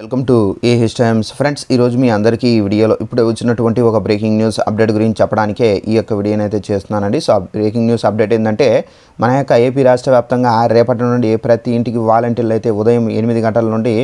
Welcome to a his times. Friends ఈరోజు మీ అందరికీ ఈ వీడియోలో ఇప్పుడే వచ్చినటువంటి ఒక బ్రేకింగ్ న్యూస్ అప్డేట్ గురించి చెప్పడానికే ఈ యొక్క వీడియోని అయితే చేస్తున్నానండి. సో బ్రేకింగ్ న్యూస్ అప్డేట్ ఏంటంటే మన యొక్క ఏపీ రాష్ట్ర వ్యాప్తంగా రేపటి నుండి ప్రతి ఇంటికి వాలంటీర్లు అయితే ఉదయం ఎనిమిది గంటల నుండి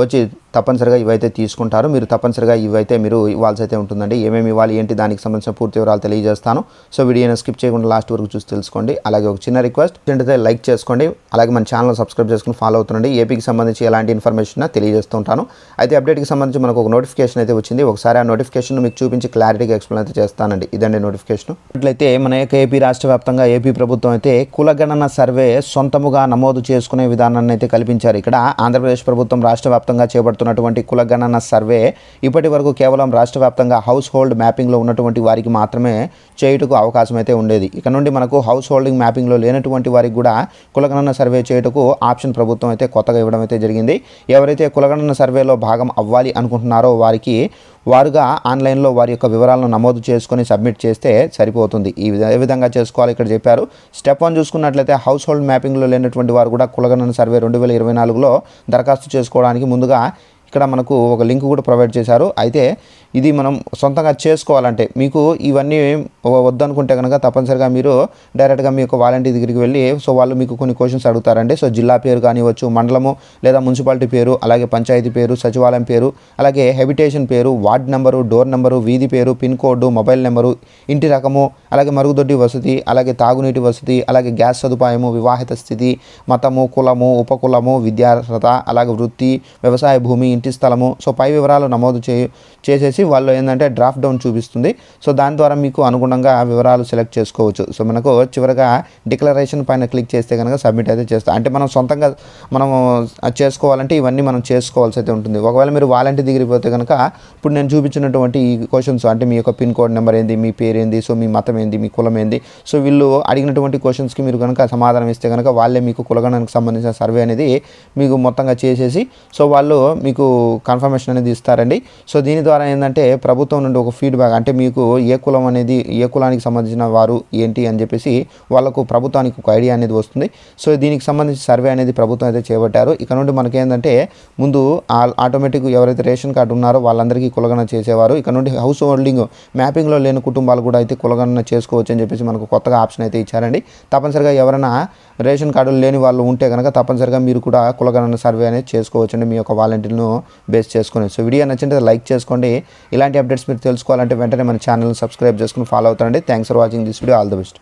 వచ్చి తప్పనిసరిగా ఇవైతే తీసుకుంటారు. మీరు తప్పనిసరిగా ఇవైతే మీరు ఇవ్వాల్సి అయితే ఉంటుందండి. ఏమేమి ఇవ్వాలి ఏంటి దానికి సంబంధించిన పూర్తి వివరాలు తెలియజేస్తాను. సో వీడియోని స్కిప్ చేయకుండా లాస్ట్ వరకు చూసి తెలుసుకోండి. అలాగే ఒక చిన్న రిక్వెస్ట్ ఏంటంటే లైక్ చేసుకోండి. అలాగే మన ఛానల్ సబ్స్క్రైబ్ చేసుకుని ఫాలో అవుతుండండి. ఏపీకి సంబంధించి ఎలాంటి ఇన్ఫర్మేషన్ తెలియజేస్తూ ఉంటాను. అయితే అప్డేట్కి సంబంధించి మనకు ఒక నోటిఫికేషన్ అయితే వచ్చింది. ఒకసారి ఆ నోటిఫికేషన్ మీకు చూపించి క్లారిటీగా ఎక్స్ప్లెయిన్ అయితే చేస్తానండి. ఇదండి నోటిఫికేషన్. అట్లయితే మన యొక్క ఏపీ రాష్ట్ర వ్యాప్తంగా ఏపీ ప్రభుత్వం అయితే కులగణన సర్వే సొంతముగా నమోదు చేసుకునే విధానాన్ని అయితే కల్పించారు. ఇక్కడ ఆంధ్రప్రదేశ్ ప్రభుత్వం రాష్ట్ర వ్యాప్తంగా చేపడుతున్నటువంటి కులగణన సర్వే ఇప్పటి వరకు కేవలం రాష్ట్ర వ్యాప్తంగా హౌస్ హోల్డ్ మ్యాపింగ్లో ఉన్నటువంటి వారికి మాత్రమే చేయుటకు అవకాశం అయితే ఉండేది. ఇక నుండి మనకు హౌస్ హోల్డింగ్ మ్యాపింగ్లో లేనటువంటి వారికి కూడా కులగణన సర్వే చేయుటకు ఆప్షన్ ప్రభుత్వం అయితే కొత్తగా ఇవ్వడం అయితే జరిగింది. ఎవరైతే కులగణన సర్వేలో భాగం అవ్వాలి అనుకుంటున్నారో వారికి వారుగా ఆన్లైన్లో వారి యొక్క వివరాలను నమోదు చేసుకొని సబ్మిట్ చేస్తే సరిపోతుంది. ఈ విధ- ఏ విధంగా చేసుకోవాలి ఇక్కడ చెప్పారు. స్టెప్ వన్ చూసుకున్నట్లయితే హౌస్ హోల్డ్ మ్యాపింగ్లో లేనటువంటి వారు కూడా కులగణన సర్వే రెండు వేల ఇరవై నాలుగులో దరఖాస్తు చేసుకోవడానికి ముందుగా ఇక్కడ మనకు ఒక లింక్ కూడా ప్రొవైడ్ చేశారు. అయితే ఇది మనం సొంతంగా చేసుకోవాలంటే మీకు ఇవన్నీ వద్దనుకుంటే కనుక తప్పనిసరిగా మీరు డైరెక్ట్గా మీ యొక్క వాలంటీర్ దగ్గరికి వెళ్ళి సో వాళ్ళు మీకు కొన్ని క్వశ్చన్స్ అడుగుతారండి. సో జిల్లా పేరు కానివ్వచ్చు మండలము లేదా మున్సిపాలిటీ పేరు అలాగే పంచాయతీ పేరు సచివాలయం పేరు అలాగే హెబిటేషన్ పేరు వార్డ్ నెంబరు డోర్ నెంబరు వీధి పేరు పిన్ కోడ్ మొబైల్ నెంబరు ఇంటి రకము అలాగే మరుగుదొడ్డి వసతి అలాగే తాగునీటి వసతి అలాగే గ్యాస్ సదుపాయము వివాహిత స్థితి మతము కులము ఉపకులము విద్యార్హత అలాగే వృత్తి వ్యవసాయ భూమి ఇంటి స్థలము. సో పై వివరాలు నమోదు చే చేసేసి వాళ్ళు ఏంటంటే డ్రాఫ్ట్ డౌన్ చూపిస్తుంది. సో దాని ద్వారా మీకు అనుగుణంగా వివరాలు సెలెక్ట్ చేసుకోవచ్చు. సో మనకు చివరగా డిక్లరేషన్ పైన క్లిక్ చేస్తే కనుక సబ్మిట్ అయితే చేస్తాం అంటే మనం సొంతంగా మనం చేసుకోవాలంటే ఇవన్నీ మనం చేసుకోవాల్సి అయితే ఉంటుంది. ఒకవేళ మీరు వాలంటీ దిగిరిపోతే కనుక ఇప్పుడు నేను చూపించినటువంటి ఈ క్వశ్చన్స్ అంటే మీ యొక్క పిన్ కోడ్ నెంబర్ ఏంది మీ పేరు ఏంది సో మీ మతం ఏంది మీ కులం ఏంది సో వీళ్ళు అడిగినటువంటి క్వశ్చన్స్కి మీరు కనుక సమాధానం ఇస్తే కనుక వాళ్ళే మీకు కులగణానికి సంబంధించిన సర్వే అనేది మీకు మొత్తంగా చేసేసి సో వాళ్ళు మీకు కన్ఫర్మేషన్ అనేది ఇస్తారండి. సో దీని ద్వారా ఏంటంటే ప్రభుత్వం నుండి ఒక ఫీడ్బ్యాక్ అంటే మీకు ఏ కులం అనేది ఏ కులానికి సంబంధించిన వారు ఏంటి అని చెప్పేసి వాళ్ళకు ప్రభుత్వానికి ఒక ఐడియా అనేది వస్తుంది. సో దీనికి సంబంధించి సర్వే అనేది ప్రభుత్వం అయితే చేపట్టారు. ఇక నుండి మనకేంటంటే ముందు ఆటోమేటిక్ ఎవరైతే రేషన్ కార్డు ఉన్నారో వాళ్ళందరికీ కులగణన చేసేవారు. ఇక నుండి హౌస్ హోల్డింగ్ మ్యాపింగ్లో లేని కుటుంబాలు కూడా అయితే కులగణన చేసుకోవచ్చు అని చెప్పేసి మనకు కొత్తగా ఆప్షన్ అయితే ఇచ్చారండి. తప్పనిసరిగా ఎవరైనా రేషన్ కార్డులు లేని వాళ్ళు ఉంటే కనుక తప్పనిసరిగా మీరు కూడా కులగణన సర్వే అనేది చేసుకోవచ్చండి. మీ యొక్క వాలంటీర్ను బేస్ చేసుకుని. సో వీడియో నచ్చింటే లైక్ చేసుకోండి. ఇలాంటి అప్డేట్స్ మీరు తెలుసుకోవాలంటే వెంటనే మన ఛానల్ని సబ్స్క్రైబ్ చేసుకుని ఫాలో అవుతారండి thanks for watching this video all the best